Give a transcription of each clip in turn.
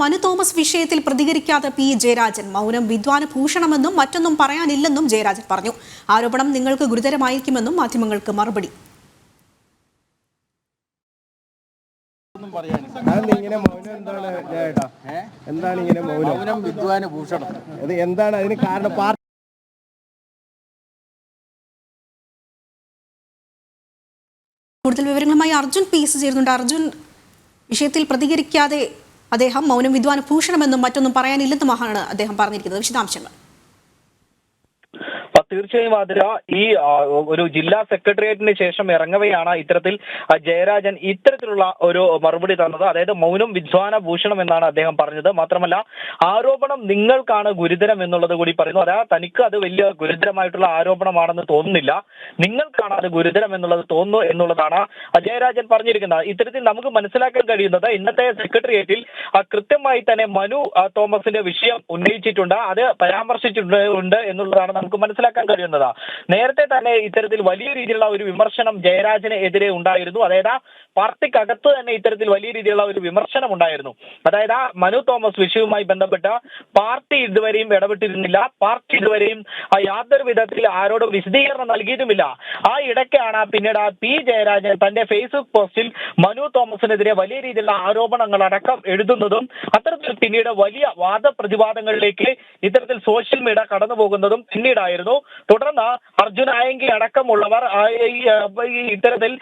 മനു തോമസ് വിഷയത്തിൽ പ്രതികരിക്കാതെ പി ജയരാജൻ. മൗനം വിദ്വാന ഭൂഷണമെന്നും മറ്റൊന്നും പറയാനില്ലെന്നും ജയരാജൻ പറഞ്ഞു. ആരോപണം നിങ്ങൾക്ക് ഗുരുതരമായിരിക്കുമെന്നും മാധ്യമങ്ങൾക്ക് മറുപടി. അതെന്താ ഇങ്ങനെ മൗനം എന്താണ് ഇങ്ങനെ മൗനം? വിദ്വാന് ഭൂഷണം. എന്താണ് അതിന് കാരണം? പാർട്ടി കൂടുതൽ വിവരങ്ങളുമായി അർജുൻ പി എസ് ചേരുന്നുണ്ട്. അർജുൻ വിഷയത്തിൽ പ്രതികരിക്കാതെ അദ്ദേഹം മൗനം വിദ്വാന ഭൂഷണമെന്നും മറ്റൊന്നും പറയാനില്ലെന്നുമാണ് അദ്ദേഹം പറഞ്ഞിരിക്കുന്നത്. വിശദാംശങ്ങൾ. തീർച്ചയായും അതിര ഈ ഒരു ജില്ലാ സെക്രട്ടേറിയറ്റിന് ശേഷം ഇറങ്ങവെയാണ് ഇത്തരത്തിൽ ജയരാജൻ ഇത്തരത്തിലുള്ള ഒരു മറുപടി തന്നത്. അതായത് മൗനം വിദ്വാന ഭൂഷണം എന്നാണ് അദ്ദേഹം പറഞ്ഞത്. മാത്രമല്ല ആരോപണം നിങ്ങൾക്കാണ് ഗുരുതരം എന്നുള്ളത് കൂടി പറയുന്നു. അതാ തനിക്ക് അത് വലിയ ഗുരുതരമായിട്ടുള്ള ആരോപണമാണെന്ന് തോന്നുന്നില്ല. നിങ്ങൾക്കാണ് അത് ഗുരുതരം എന്നുള്ളത് തോന്നുന്നു എന്നുള്ളതാണ് ജയരാജൻ പറഞ്ഞിരിക്കുന്നത്. ഇത്തരത്തിൽ നമുക്ക് മനസ്സിലാക്കാൻ കഴിയുന്നത് ഇന്നത്തെ സെക്രട്ടേറിയറ്റിൽ കൃത്യമായി തന്നെ മനു തോമസിന്റെ വിഷയം ഉന്നയിച്ചിട്ടുണ്ട് അത് പരാമർശിച്ചിട്ടുണ്ട് എന്നുള്ളതാണ് നമുക്ക് മനസ്സിലാക്കാൻ കഴിയുന്നത്. നേരത്തെ തന്നെ ഇത്തരത്തിൽ വലിയ രീതിയിലുള്ള ഒരു വിമർശനം ജയരാജന് എതിരെ ഉണ്ടായിരുന്നു. അതായത് പാർട്ടിക്കകത്ത് തന്നെ ഇത്തരത്തിൽ വലിയ രീതിയിലുള്ള ഒരു വിമർശനം ഉണ്ടായിരുന്നു. അതായത് ആ മനു തോമസ് വിഷയവുമായി ബന്ധപ്പെട്ട പാർട്ടി ഇതുവരെയും ഇടപെട്ടിരുന്നില്ല. പാർട്ടി ഇതുവരെയും ആ യാതൊരു വിധത്തിൽ ആരോടും വിശദീകരണം നൽകിയിട്ടുമില്ല. ആ ഇടയ്ക്കാണ് പിന്നീട് ആ പി ജയരാജൻ തന്റെ ഫേസ്ബുക്ക് പോസ്റ്റിൽ മനു തോമസിനെതിരെ വലിയ രീതിയിലുള്ള ആരോപണങ്ങൾ അടക്കം എഴുതുന്നതും അത്തരത്തിൽ പിന്നീട് വലിയ വാദപ്രതിവാദങ്ങളിലേക്ക് ഇത്തരത്തിൽ സോഷ്യൽ മീഡിയ കടന്നു പോകുന്നതും പിന്നീടായിരുന്നു. തുടർന്ന് അർജുൻ ആയങ്കി അടക്കമുള്ളവർ ഇത്തരത്തിൽ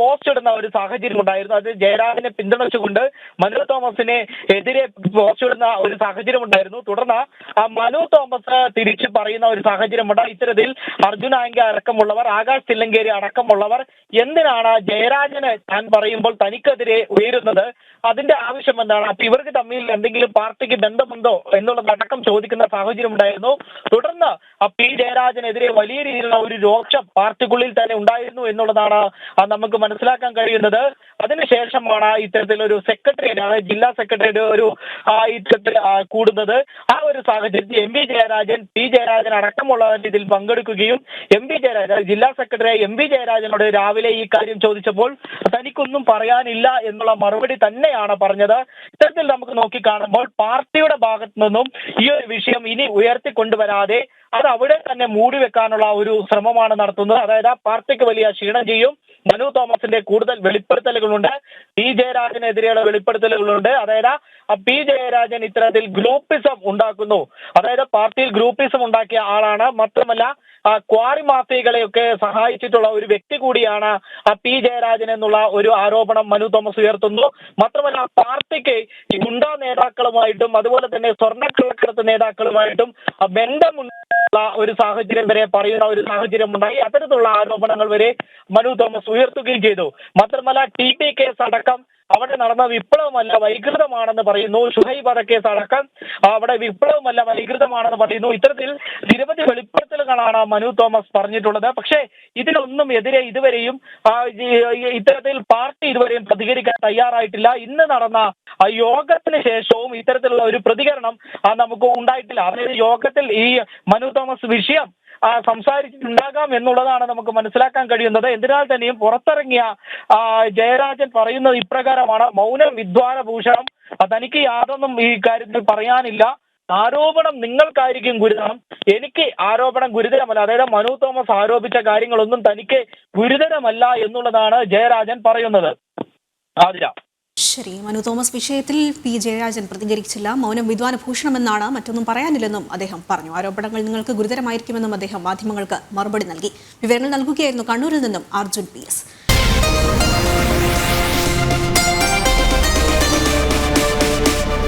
പോസ്റ്റ് ഇടുന്ന ഒരു സാഹചര്യം ഉണ്ടായിരുന്നു. അത് ജയരാജനെ പിന്തുണച്ചുകൊണ്ട് മനു തോമസിനെ എതിരെ പോസ്റ്റ് ഇടുന്ന ഒരു സാഹചര്യം ഉണ്ടായിരുന്നു. തുടർന്ന് ആ മനു തോമസ് തിരിച്ചു പറയുന്ന ഒരു സാഹചര്യം ഉണ്ടായി ഇത്തരത്തിൽ അർജുൻ ആയങ്കി അടക്കമുള്ളവർ ആകാശ് തില്ലങ്കേരി അടക്കമുള്ളവർ എന്തിനാണ് ജയരാജന് താൻ പറയുമ്പോൾ തനിക്കെതിരെ ഉയരുന്നത്? അതിന്റെ ആവശ്യം എന്താണ്? അപ്പൊ ഇവർക്ക് തമ്മിൽ എന്തെങ്കിലും പാർട്ടിക്ക് ബന്ധമുണ്ടോ എന്നുള്ളത് അടക്കം ചോദിക്കുന്ന സാഹചര്യം ഉണ്ടായിരുന്നു. തുടർന്ന് പി ജയരാജനെതിരെ വലിയ രീതിയിലുള്ള ഒരു രോക്ഷം പാർട്ടിക്കുള്ളിൽ തന്നെ ഉണ്ടായിരുന്നു എന്നുള്ളതാണ് നമുക്ക് മനസ്സിലാക്കാൻ കഴിയുന്നത്. അതിനുശേഷമാണ് ഇത്തരത്തിലൊരു സെക്രട്ടേറിയറ്റ് അതായത് ജില്ലാ സെക്രട്ടേറിയറ്റ് ഒരു ഇത്തരത്തിൽ കൂടുന്നത്. ആ ഒരു സാഹചര്യത്തിൽ M V Jayarajan P Jayarajan അടക്കമുള്ളവരുടെ ഇതിൽ പങ്കെടുക്കുകയും എം വി ജയരാജൻ ജില്ലാ സെക്രട്ടറി എം വി ജയരാജനോട് രാവിലെ ഈ കാര്യം ചോദിച്ചപ്പോൾ തനിക്കൊന്നും പറയാനില്ല എന്നുള്ള മറുപടി തന്നെയാണ് പറഞ്ഞത്. ഇത്തരത്തിൽ നമുക്ക് നോക്കി കാണുമ്പോൾ പാർട്ടിയുടെ ഭാഗത്തു നിന്നും ഈ ഒരു വിഷയം ഇനി ഉയർത്തിക്കൊണ്ടുവരാതെ അത് അവിടെ തന്നെ മൂടി വെക്കാനുള്ള ഒരു ശ്രമമാണ് നടത്തുന്നത്. അതായത് ആ പാർട്ടിക്ക് വലിയ ക്ഷീണം ചെയ്യും. മനു തോമസിന്റെ കൂടുതൽ വെളിപ്പെടുത്തലുകളുണ്ട്. പി ജയരാജനെതിരെയുള്ള വെളിപ്പെടുത്തലുകളുണ്ട്. അതായത് പി ജയരാജൻ ഇത്തരത്തിൽ ഗ്രൂപ്പിസം ഉണ്ടാക്കുന്നു. അതായത് പാർട്ടിയിൽ ഗ്രൂപ്പിസം ഉണ്ടാക്കിയ ആളാണ്. മാത്രമല്ല ക്വാറി മാഫിയകളെയൊക്കെ സഹായിച്ചിട്ടുള്ള ഒരു വ്യക്തി കൂടിയാണ് പി ജയരാജൻ എന്നുള്ള ഒരു ആരോപണം മനു തോമസ് ഉയർത്തുന്നു. മാത്രമല്ല പാർട്ടിക്ക് ഗുണ്ട നേതാക്കളുമായിട്ടും അതുപോലെ തന്നെ സ്വർണക്കള്ളക്കടത്ത് നേതാക്കളുമായിട്ടും ബന്ധമുണ്ട് ഒരു സാഹചര്യം വരെ പറയുന്ന ഒരു സാഹചര്യം ഉണ്ടായി അത്തരത്തിലുള്ള ആരോപണങ്ങൾ വരെ മനു തോമസ് ഉയർത്തുകയും ചെയ്തു. മാത്രമല്ല ടി പി കേസ് അടക്കം അവിടെ നടന്ന വിപ്ലവമല്ല വൈകൃതമാണെന്ന് പറയുന്നു. ഷുഹൈബ് വധക്കേസ് അടക്കം അവിടെ വിപ്ലവമല്ല വൈകൃതമാണെന്ന് പറയുന്നു. ഇത്തരത്തിൽ നിരവധി വെളിപ്പെടുത്തലുകളാണ് മനു തോമസ് പറഞ്ഞിട്ടുള്ളത്. പക്ഷേ ഇതിനൊന്നും എതിരെ ഇതുവരെയും ഇത്തരത്തിൽ പാർട്ടി ഇതുവരെയും പ്രതികരിക്കാൻ തയ്യാറായിട്ടില്ല. ഇന്ന് നടന്ന യോഗത്തിന് ശേഷവും ഇത്തരത്തിലുള്ള ഒരു പ്രതികരണം നമുക്ക് ഉണ്ടായിട്ടില്ല. അതായത് യോഗത്തിൽ ഈ മനു തോമസ് വിഷയം സംസാരിച്ചിട്ടുണ്ടാകാം എന്നുള്ളതാണ് നമുക്ക് മനസ്സിലാക്കാൻ കഴിയുന്നത്. എന്തിനാൽ തന്നെയും പുറത്തിറങ്ങിയ ജയരാജൻ പറയുന്നത് ഇപ്രകാരമാണ്. മൗനം വിദ്വാന ഭൂഷണം തനിക്ക് യാതൊന്നും ഈ കാര്യത്തിൽ പറയാനില്ല. ആരോപണം നിങ്ങൾക്കായിരിക്കും ഗുരുതരം. എനിക്ക് ആരോപണം ഗുരുതരമല്ല. അതായത് മനു തോമസ് ആരോപിച്ച കാര്യങ്ങളൊന്നും തനിക്ക് ഗുരുതരമല്ല എന്നുള്ളതാണ് ജയരാജൻ പറയുന്നത്. ആതിര. ശരി മനു തോമസ് വിഷയത്തിൽ പി. ജയരാജൻ പ്രതികരിച്ചില്ല. മൗനം വിദ്വാന ഭൂഷണമെന്നാണ് മറ്റൊന്നും പറയാനില്ലെന്നും അദ്ദേഹം പറഞ്ഞു. ആരോപണങ്ങൾ നിങ്ങൾക്ക് ഗുരുതരമായിരിക്കുമെന്നും അദ്ദേഹം മാധ്യമങ്ങൾക്ക് മറുപടി നൽകി. വിവരങ്ങൾ നൽകുകയായിരുന്നു കണ്ണൂരിൽ നിന്നും അർജുൻ പി. എസ്.